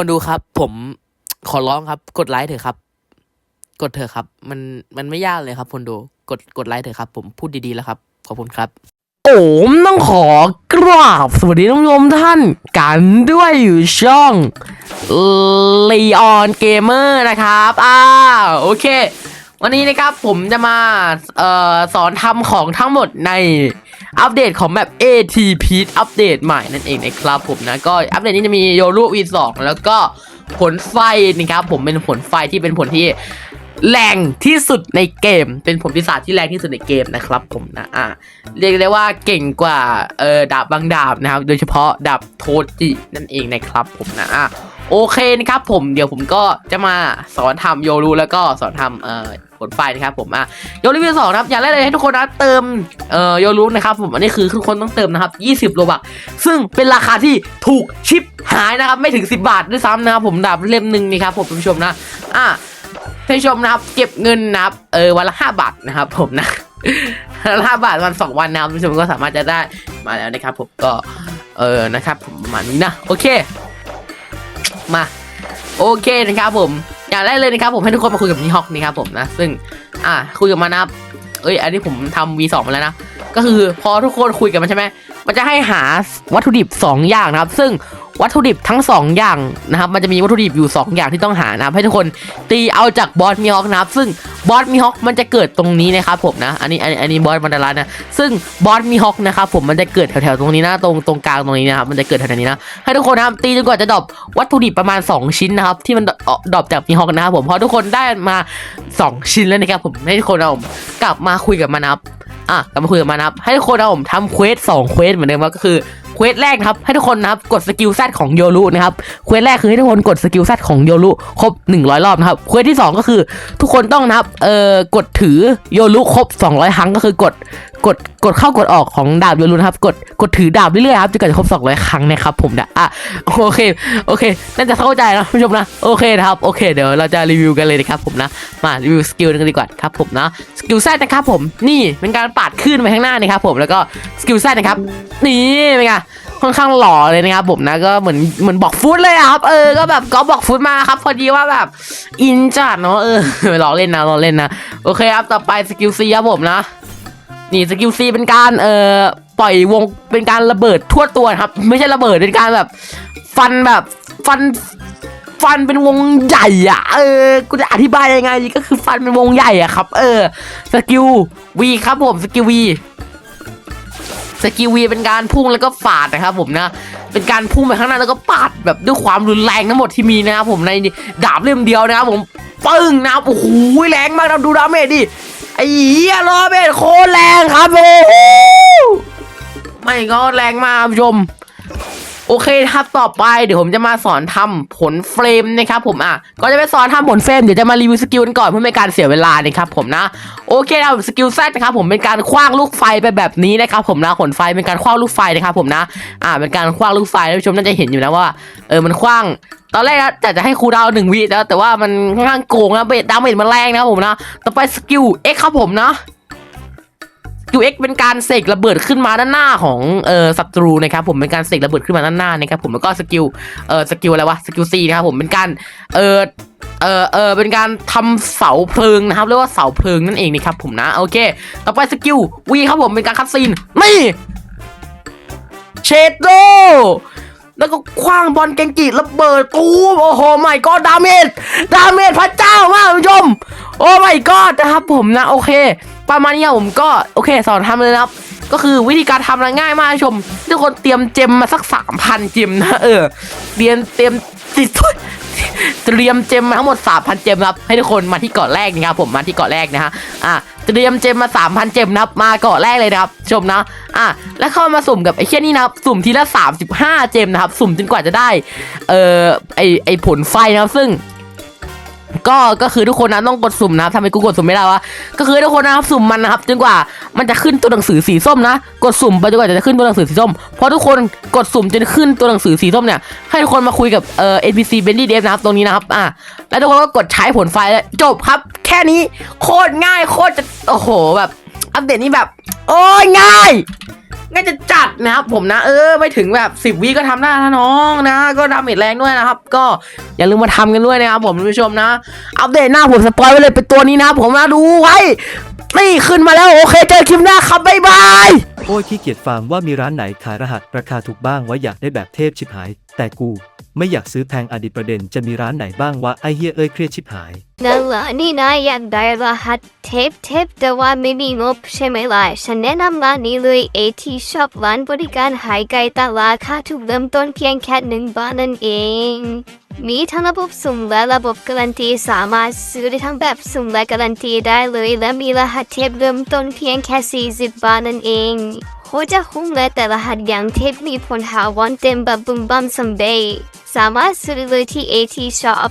คนดูครับ ผมขอร้องครับ กดไลค์เถอะครับ กดเถอะครับ มันมันไม่ยากเลยครับ คนดูกดกดไลค์เถอะครับ ผมพูดดีๆแล้วครับขอบคุณครับ โอ้มต้องขอกราบสวัสดีท่านผู้ชมท่าน กันด้วยอยู่ช่องลีออนเกมเมอร์นะครับอ้าวโอเค วันนี้นะครับผมจะมาเอ่อสอนทำของทั้งหมดในอัปเดตของแบบ ATP อัปเดตใหม่นั่นเองนะครับผมนะ ก็อัปเดตนี้จะมีโยรุ V2 แล้วก็ผลไฟนะครับผมเป็นผลไฟที่เป็นผลที่แรงที่สุดในเกม เป็นผลพิศาจที่แรงที่สุดในเกมนะครับผมนะอะเรียกได้ว่าเก่งกว่าเออดาบบางดาบนะครับ โดยเฉพาะดาบโทจินั่นเองนะครับผมนะอะ โอเคนะครับผมเดี๋ยวผมก็จะมาสอนทำโยรูแล้วก็สอนทำเอ่อผลไฟนะครับผมอะโยรูวิวสองนะครับอย่างแรกเลยให้ทุกคนนะเติมเอ่อโยรูนะครับผมอันนี้คือทุกคนต้องเติมนะครับ20โลบักซึ่งเป็นราคาที่ถูกชิปหายนะครับไม่ถึง 10 บาทด้วยซ้ำนะครับผมดาบเล่มหนึ่งนี่ครับผมผู้ชมนะอะท่านผู้ชมนะครับเก็บเงินนะครับเออวันละห้าบาทนะครับผมนะห้าบาทวันสองวันนะครับท่านผู้ชมก็สามารถจะได้มาแล้วนะครับผมก็เออนะครับผมประมาณนี้นะโอเค มาโอเคนะครับผมอย่างแรกเลยนะครับผมให้ทุกคนมาคุยกับนี่ฮอกนี่ครับผมนะซึ่งอะคุยกับมันนะเอ้ยอันนี้ผมทำ V2 มาแล้วนะก็คือพอทุกคนคุยกับมันใช่ไหม มันจะให้หาวัตถุดิบ 2 อย่างนะครับ ซึ่งวัตถุดิบทั้ง 2 อย่างนะครับ มันจะมีวัตถุดิบอยู่ 2 อย่างที่ต้องหานะครับ ให้ทุกคนตีเอาจากบอสมีฮอกนะครับ ซึ่งบอสมีฮอกมันจะเกิดตรงนี้นะครับผมนะ อันนี้ อันนี้อันนี้บอสมันดารัสนะ ซึ่งบอสมีฮอกนะครับผม มันจะเกิดแถวๆตรงนี้นะ ตรงตรงกลางตรงนี้นะครับ มันจะเกิดแถวๆนี้นะ ให้ทุกคนนะครับตีจนกว่าจะดรอปวัตถุดิบประมาณ 2 ชิ้นนะครับ ที่มันดรอปจากมีฮอกนะครับผมพอทุกคนได้มา 2 ชิ้นแล้วนะครับผม ให้ทุกคนเอากลับมาคุยกับมันนะครับ อะกลับมาคุยกับมันนะครับ ให้ทุกคนเอาผมทำเควสสองเควสเหมือนเดิมก็คือ เควสแรกนะครับ ให้ทุกคนนะครับกดสกิลแซดของโยรุนะครับเควสแรกคือให้ทุกคนกดสกิลแซดของโยรุครบ 100 รอบนะครับเควสที่ 2 ก็คือ ทุกคนต้องนะครับเอ่อกดถือโยรุครบ 200 ครั้งก็คือกดกดกดเข้ากดออกของดาบโยรุนะครับกดกดถือดาบเรื่อยๆครับจนกว่าจะครบ 200 ครั้งนะครับผมนะอะโอเคโอเคน่าจะเข้าใจนะผู้ชมนะโอเคนะครับโอเคเดี๋ยวเราจะรีวิวกันเลยนะครับผมนะมารีวิวสกิลกันดีกว่าครับผมนะสกิลแซดนะครับผมนี่เป็นการปาดขึ้นไปข้างหน้านะครับผมแล้วก็ กิลแซดนะครับ นี่เป็นไงค่อนข้างหล่อเลยนะครับผมนะก็เหมือนเหมือนบอกฟุตเลยอะครับ เออก็แบบก็บอกฟุตมาครับ พอดีว่าแบบอินจัดเนาะเออหล้อเล่นนะหล้อเล่นนะโอเคครับต่อไปสกิลซีครับผมนะนี่สกิลซีเป็นการเอ่อปล่อยวงเป็นการระเบิดทั่วตัวครับ ไม่ใช่ระเบิดเป็นการแบบ ฟันแบบฟันฟันเป็นวงใหญ่อะเออกูจะอธิบายยังไงก็คือฟันเป็นวงใหญ่อะครับ เออสกิลวีครับผมสกิลวี สกิลวีเป็นการพุ่งแล้วก็ปาดนะครับผมนะ เป็นการพุ่งไปข้างหน้าแล้วก็ปาดแบบด้วยความรุนแรงทั้งหมดที่มีนะครับผมในดาบเล่มเดียวนะครับผมปึ้งนะครับโอ้โหแรงมากนะดูดาเมจดิไอ้เหี้ยรอเบตโคตรแรงครับโอ้โหไม่ก็แรงมากคุณผู้ชม โอเคครับต่อไปเดี๋ยวผมจะมาสอนทำผลเฟรมนะครับผมอะก็จะไปสอนทำผลเฟรมเดี๋ยวจะมารีวิวสกิลกันก่อนเพื่อไม่การเสียเวลานะครับผมนะโอเคครับสกิลแซดนะครับผมเป็นการคว้างลูกไฟไปแบบนี้นะครับผมนะผลไฟเป็นการคว้างลูกไฟนะครับผมนะอ่าเป็นการคว้างลูกไฟท่านผู้ชมน่าจะเห็นอยู่นะว่าเออมันคว้างตอนแรกนะจะจะให้ครูดาวหนึ่งวิแล้วแต่ว่ามันค่อนข้างโกงนะเบสดาเมจมันแรงนะผมนะต่อไปสกิลเอ็กครับผมนะ QX เป็นการเสกระเบิดขึ้นมาด้านหน้าของเอ่อศัตรูนะครับผมเป็นการเสกระเบิดขึ้นมาด้านหน้านะครับผมแล้วก็สกิลเอ่อสกิลอะไรวะสกิล C นะครับผมเป็นการเอ่อเออเออเป็นการทำเสาเพลิงนะครับเรียกว่าเสาเพลิงนั่นเองนะครับผมนะโอเค ต่อไปสกิลวีครับผมเป็นการคัดซีนนี่เชดโด แล้วก็คว้างบอลเกงกิระเบิดตูมโอ้โหไม่ก็ดาเมจดาเมจพระเจ้ามากคุณผู้ชม โอ้ไม่ก็นะครับผมนะ โอเค ประมาณนี้ผมก็ โอเค สอนทำเลยนะครับ ก็คือวิธีการทำนะง่ายมากชม ทุกคนเตรียมเจมมาสักสามพันเจมนะเออเตรียมเตรียมติดเตรียมเจมมาทั้งหมดสามพันเจมครับให้ทุกคนมาที่เกาะแรกนะครับผมมาที่เกาะแรกนะฮะอะเตรียมเจมมาสามพันเจมนะครับมาเกาะแรกเลยนะครับชมนะอะแล้วเข้ามาสุ่มกับไอ้เชี่ยนี่นะครับสุ่มทีละสามสิบห้าเจมนะครับสุ่มจนกว่าจะได้เอ่อไอไอผลไฟนะครับซึ่ง ก็ก็คือทุกคนนะต้องกดสุ่มนะครับทำไมกูกดสุ่มไม่ได้วะก็คือทุกคนนะครับสุ่มมันนะครับจนกว่ามันจะขึ้นตัวหนังสือสีส้มนะ กดสุ่มไปจนกว่าจะขึ้นตัวหนังสือสีส้มพอทุกคนกดสุ่มจนขึ้นตัวหนังสือสีส้มเนี่ยให้ทุกคนมาคุยกับเอ่อ NPC b e n d y Dev นะครับตรงนี้นะครับอะแล้วทุกคนก็กดใช้ผลไฟแล้วจบครับ แค่นี้โคตรง่ายโคตรจะโอ้โหแบบอัปเดตนี้แบบ โอ้ยง่าย ง่จะจัดนะครับผมนะเออไม่ถึงแบบ 10วิก็ทำได้นะน้องนะ ก็ดาเมจแรงด้วยนะครับ ก็อย่าลืมมาทำกันด้วยนะครับผมผู้ชมนะ อัปเดตหน้าผมสปอยไว้เลยเป็นตัวนี้นะผมนะดูไว้นี่ขึ้นมาแล้วโอเคเจอคลิปหน้าครับบ๊ายบายโอ้ยขี้เกียจฟาร์มว่ามีร้านไหนขายรหัสราคาถูกบ้างไว้อยากได้แบบเทพชิบหาย แต่กู ไม่อยากซื้อแพงอดีตประเด็นจะมีร้านไหนบ้างวะไอเฮียเอ้ยเครียดชิบหาย นั่นละนี่นายอยากได้รหัสเทปเทปแต่ว่าไม่มีงบใช่ไหมล่ะฉันแนะนำร้านนี้เลย AT Shop ร้านบริการหายไกลตาลาค่าถูกเริ่มต้นเพียงแค่หนึ่งบาทนั่นเอง มีทั้งระบบสุ่มและระบบการันตีสามารถซื้อได้ทั้งแบบสุ่มและการันตีได้เลย และมีรหัสเทปเริ่มต้นเพียงแค่ 40 บาทนั่นเอง โคตรจะคุ้มเลยแต่รหัดยังเทปมีผลหาวันเต็มแบบบุมบัมสมเบย์สามารถซื้อเลยที่ AT Shop